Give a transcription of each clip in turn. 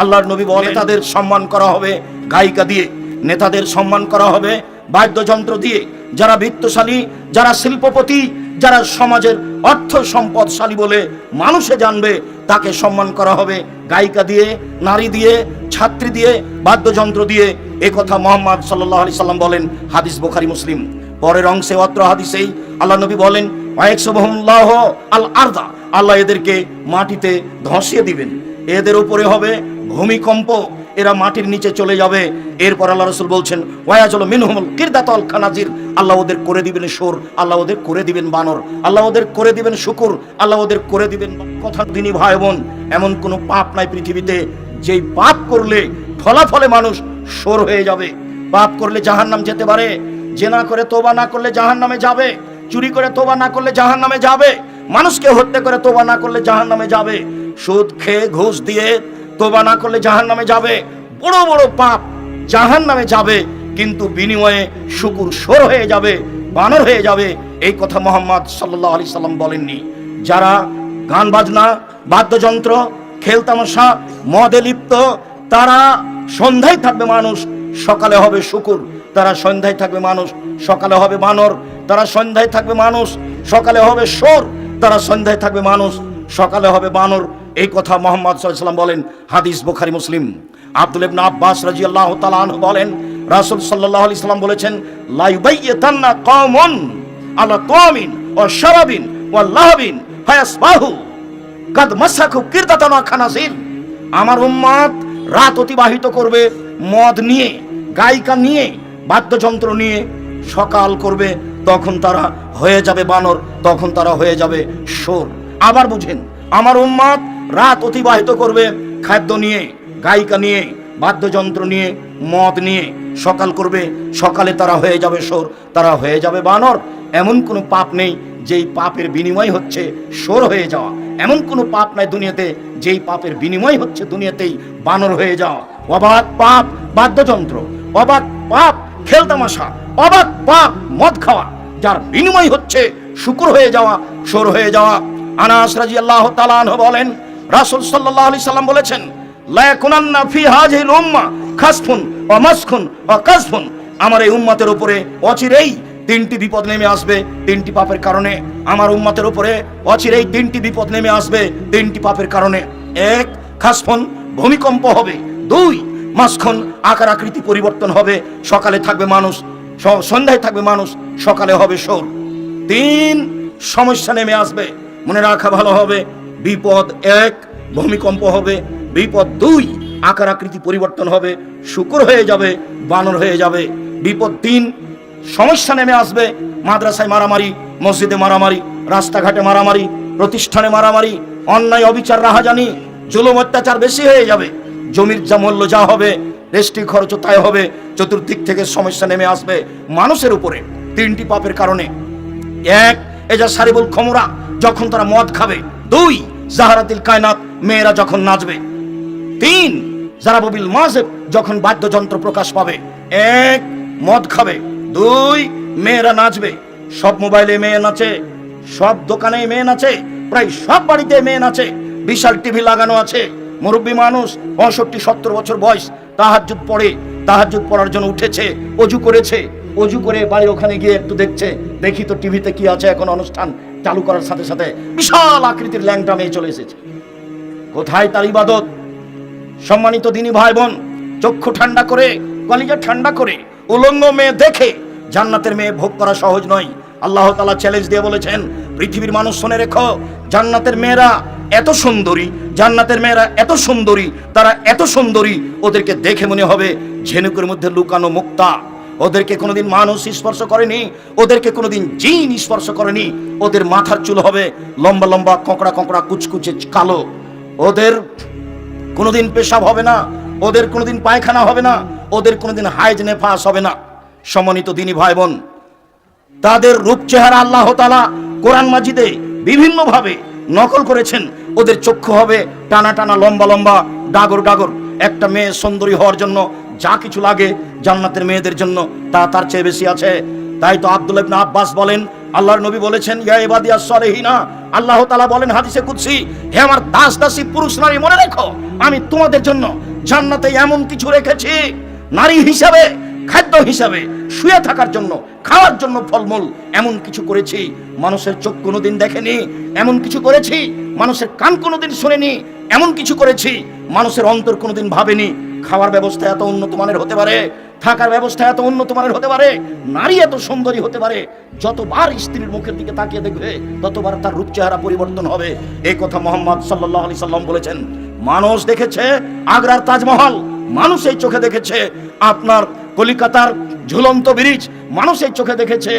আল্লাহর নবী বলে তাদের সম্মান করা হবে গায়িকা দিয়ে নেতাদের সম্মান করা হবে বাদ্যযন্ত্র দিয়ে। যারা বৃত্তশালী যারা শিল্পপতি যারা সমাজের অর্থ সম্পদশালী বলে মানুষে জানবে তাকে সম্মান করা হবে গায়িকা দিয়ে নারী দিয়ে ছাত্রী দিয়ে বাদ্যযন্ত্র দিয়ে। কথা মোহাম্মদ সাল্লাহ আলি সাল্লাম বলেন হাদিস বোখারি মুসলিম। পরের অংশে অত্র হাদিসেই আল্লাহ নবী বলেন আল আরদা আল্লাহ এদেরকে মাটিতে ধসিয়ে দিবেন। এদের উপরে হবে ভূমিকম্প এরা মাটির নিচে চলে যাবে। এরপর আল্লাহ রসুল বলছেন ওয়াজল মিনহুমুল কিরদাতল খানাজির। আল্লাহ ওদের করে দিবেন সোর আল্লাহ ওদের করে দিবেন বানর, আল্লাহ ওদের করে দিবেন শুকুর, আল্লাহ ওদের করে দিবেন কথা। দিনী ভাই বোন, এমন কোনো পাপ নাই পৃথিবীতে, যেই পাপ করলে ফলাফলে মানুষ সোর হয়ে যাবে। পাপ করলে জাহান্নাম যেতে পারে জেনা করে তোবা না করলে জাহান্নামে যাবে, চুরি করে তোবা না করলে জাহান্নামে যাবে, মানুষকে হত্যা করে তোবা না করলে জাহান্নামে যাবে। সুদ খেয়ে ঘুষ দিয়ে তোবা না করলে জাহান নামে যাবে। বড় বড় পাপ জাহান নামে যাবে, কিন্তু বিনিময়ে শুকুর সোর হয়ে যাবে, বানর হয়ে যাবে। এই কথা মোহাম্মদ সাল্লাহ আলি সাল্লাম বলেননি। যারা গান বাজনা, বাদ্যযন্ত্র খেলতামশা মদে লিপ্ত, তারা সন্ধ্যায় থাকবে মানুষ, সকালে হবে শুকুর। তারা সন্ধ্যায় থাকবে মানুষ, সকালে হবে বানর। তারা সন্ধ্যায় থাকবে মানুষ, সকালে হবে সোর। তারা সন্ধ্যায় থাকবে মানুষ, সকালে হবে বানর। এই কথা মোহাম্মদ সাল্লাম বলেন, হাদিস বুখারি, মুসলিম। আব্দুল ইবনে আব্বাস তাআলা আনহু বলেন, রাসূল সাল্লাল্লাহু আলাইহি সাল্লাম বলেছেন, লা ইউবাইয়াতান্না কওমুন আলা তামিন ওয়া শারাবিন ওয়া লাহাবিন ফায়াসবাহু কাদ মাসাকু কিরদাতান খানাসির। আমার উম্মত রাত অতিবাহিত করবে, মদ নিয়ে, গায়িকা নিয়ে, বাদ্যযন্ত্র নিয়ে, সকাল করবে, তখন তারা হয়ে যাবে বানর, তখন তারা হয়ে যাবে সোর আবার বুঝেন, আমার উম্মাদ রাত অতিবাহিত করবে খাদ্য নিয়ে, গায়িকা নিয়ে, বাদ্যযন্ত্র নিয়ে, মদ নিয়ে। সকাল করবে, সকালে তারা হয়ে যাবে সোর তারা হয়ে যাবে বানর। এমন কোনো পাপ নেই যেই পাপের বিনিময় হচ্ছে সোর হয়ে যাওয়া। এমন কোনো পাপ নাই দুনিয়াতে যেই পাপের বিনিময় হচ্ছে দুনিয়াতেই বানর হয়ে যাওয়া। অবাক পাপ, বাদ্যযন্ত্র। অবাক পাপ খেলতামাশা অবাক পাপ, মদ খাওয়া। যার বিনিময় হচ্ছে শুকুর হয়ে যাওয়া সোর হয়ে যাওয়া। আনাস রাদিয়াল্লাহু তাআলা আনহু বলেন রাসূল সাল্লাল্লাহু আলাইহি সাল্লাম বলেছেন, লা ইয়াকুনান্না ফি হাযিহিল উম্মাহ খাসফুন ওয়া মাসখুন ওয়া কাসফুন আমার এই উম্মতের উপরে অচিরেই তিনটি বিপদ নেমে আসবে, তিনটি পাপের কারণে। আমার উম্মতের উপরে অচিরেই তিনটি বিপদ নেমে আসবে, তিনটি পাপের কারণে। এক, খাসফুন, ভূমিকম্প হবে। দুই, মাসখন, আকার আকৃতি পরিবর্তন হবে। সকালে থাকবে মানুষ সন্ধ্যায় থাকবে মানুষ, সকালে হবে সোর তিন, সমস্যা নেমে আসবে। মনে রাখা ভালো হবে বিপদ এক, ভূমিকম্প হবে। বিপদ দুই আকার আকৃতি পরিবর্তন হবে। শুকুর হয়ে যাবে, বানর হয়ে যাবে। বিপদ তিন, সমস্যা নেমে আসবে। মাদ্রাসায় মারামারি, মসজিদে মারামারি, রাস্তাঘাটে মারামারি, প্রতিষ্ঠানে মারামারি, অন্যায়, অবিচার, রাহাজানি, জুলুম, অত্যাচার বেশি হয়ে যাবে। জমির যা মূল্য যা হবে রেস্টি খরচ তাই হবে। চতুর্দিক থেকে সমস্যা নেমে আসবে মানুষের উপরে। তিনটি পাপের কারণে। এক এজা সারিবুল খমরা, যখন তারা মদ খাবে। দুই জাহারাতিল কায়নাত মেয়েরা যখন নাচবে, তিন জারাববিল মাজেব যখন বাদ্যযন্ত্র প্রকাশ পাবে, এক মদ খাবে, দুই মেয়েরা নাচবে। সব মোবাইলে মেয়ে নাচে, সব দোকানে মেয়ে নাচে, প্রায় সব বাড়িতে মেয়ে নাচে। বিশাল টিভি লাগানো আছে। মুরব্বী মানুষ, পঁয়ষট্টি সত্তর বছর বয়স, তাহাজ্জুদ পড়ে। তাহাজ্জুদ পড়ার জন্য উঠেছে, অজু করেছে। অজু করে বাড়ির ওখানে গিয়ে একটু দেখছে। দেখি তো টিভিতে কি আছে এখন অনুষ্ঠান। চালু করার সাথে সাথে বিশাল আকৃতির ল্যাংটা মেয়ে চলে এসেছে। কোথায় তার ইবাদত? সম্মানিত দিনী ভাই বোন চক্ষু ঠান্ডা করে, কলিজা ঠান্ডা করে, উলঙ্গ মেয়ে দেখে জান্নাতের মেয়ে ভোগ করা সহজ নয়। আল্লাহ তালা চ্যালেঞ্জ দিয়ে বলেছেন, পৃথিবীর মানুষ শুনে রেখো, জান্নাতের মেয়েরা এত সুন্দরী, জান্নাতের মেয়েরা এত সুন্দরী, তারা এত সুন্দরী, ওদেরকে দেখে মনে হবে ঝেনুকের মধ্যে লুকানো মুক্তা। ওদেরকে কোনোদিন মানুষ স্পর্শ করেনি, ওদেরকে কোনোদিন জিন স্পর্শ করেনি। ওদের মাথার চুল হবে লম্বা লম্বা, কঁকড়া কঁকড়া, কুচকুচে কালো। ওদের কোনোদিন পেশাব হবে না, ওদের কোনোদিন পায়খানা হবে না, ওদের কোনোদিন হাইজ নেফাস হবে না। সম্মানিত দিনী ভাই বোন তাদের রূপ চেহারা আল্লাহ তালা কোরআন মাজিদে বিভিন্নভাবে নকল করেছেন। ওদের চক্ষু হবে টানা টানা লম্বা লম্বা, ডাগর ডাগর। একটা মেয়ে সুন্দরী হওয়ার জন্য যা কিছু লাগে জান্নাতের মেয়েদের জন্য তা তার চেয়ে বেশি আছে। তাই তো আব্দুল ইবনে আব্বাস বলেন, আল্লাহর নবী বলেছেন, ইয়া ইবাদিয়াস সালেহিনা আল্লাহ তালা বলেন হাদিসে কুৎসি হে আমার দাস দাসী পুরুষ নারী, মনে রেখো, আমি তোমাদের জন্য জান্নাতে এমন কিছু রেখেছি। নারী হিসাবে, খাদ্য হিসাবে, শুয়ে থাকার জন্য, খাওয়ার জন্য ফলমূল এমন কিছু করেছি। মানুষের চোখ কোনোদিন দেখেনি, এমন কিছু করেছি। মানুষের কান কোনোদিন শোনেনি, এমন কিছু করেছি। মানুষের অন্তর কোনোদিন ভাবেনি। খাওয়ার ব্যবস্থা এত উন্নত মানের হতে পারে, থাকার ব্যবস্থা এত উন্নত মানের হতে পারে, নারী এত সুন্দরী হতে পারে, যতবার স্ত্রীর মুখের দিকে তাকিয়ে দেখবে, ততবার তার রূপ চেহারা পরিবর্তন হবে। এই কথা মোহাম্মদ সাল্লাহ আলি সাল্লাম বলেছেন। মানুষ দেখেছে, আগ্রার তাজমহল, মানুষ এই চোখে দেখেছে, আপনার কলিকাতার ঝুলন্ত ব্রিজ, মানুষ এই চোখে দেখেছে,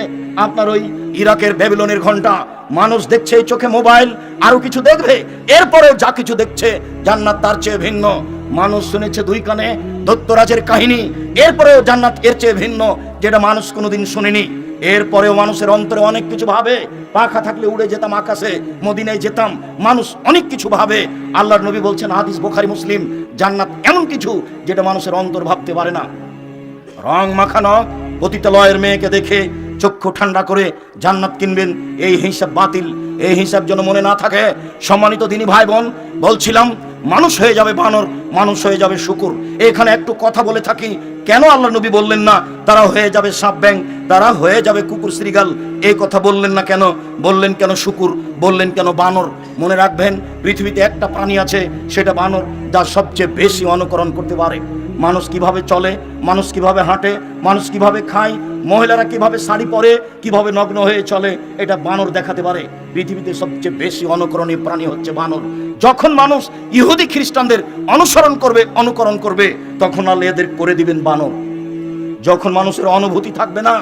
আপনার ওই ইরাকের ব্যাবিলনের ঘণ্টা, মানুষ দেখছে এই চোখে মোবাইল আরও কিছু দেখবে, এরপরেও যা কিছু দেখছে, জান্নাত তার চেয়ে ভিন্ন। মানুষ শুনেছে দুই কানে দত্তরাজের কাহিনী। এরপরেও জান্নাত এর চেয়ে ভিন্ন, যেটা মানুষ কোনোদিন শুনেনি। এরপরেও মানুষের অন্তরে অনেক কিছু ভাবে। পাখা থাকলে উড়ে যেতাম আকাশে, মদিনায় যেতাম। মানুষ অনেক কিছু ভাবে। আল্লাহর নবী বলছেন, হাদিস বোখারি, মুসলিম, জান্নাত এমন কিছু যেটা মানুষের অন্তর ভাবতে পারে না। রং মাখানো, পতিতালয়ের মেয়েকে দেখে চক্ষু ঠান্ডা করে জান্নাত কিনবেন। এই হিসাব বাতিল, এই হিসাব যেন মনে না থাকে। সম্মানিত দিনী ভাই বোন, বলছিলাম, মানুষ হয়ে যাবে বানর মানুষ হয়ে যাবে শুকুর। এখানে একটু কথা বলে থাকি। কেন আল্লাহ নবী বললেন না, তারা হয়ে যাবে সাপ ব্যাং তারা হয়ে যাবে কুকুর শ্রীগাল? এই কথা বললেন না কেন? বললেন কেন শুকুর? বললেন কেন বানর? মনে রাখবেন, পৃথিবীতে একটা প্রাণী আছে, সেটা বানর যা সবচেয়ে বেশি অনুকরণ করতে পারে। মানুষ কীভাবে চলে, মানুষ কীভাবে হাঁটে, মানুষ কীভাবে খায়, মহিলারা কীভাবে শাড়ি পরে, কীভাবে নগ্ন হয়ে চলে, এটা বানর দেখাতে পারে। পৃথিবীতে সবচেয়ে বেশি অনুকরণীয় প্রাণী হচ্ছে বানর। যখন মানুষ ইহুদি খ্রিস্টানদের অনুসরণ করবে, অনুকরণ করবে, তখন আল্লাহ এদের করে দিবেন বানর। যখন মানুষের অনুভূতি থাকবে না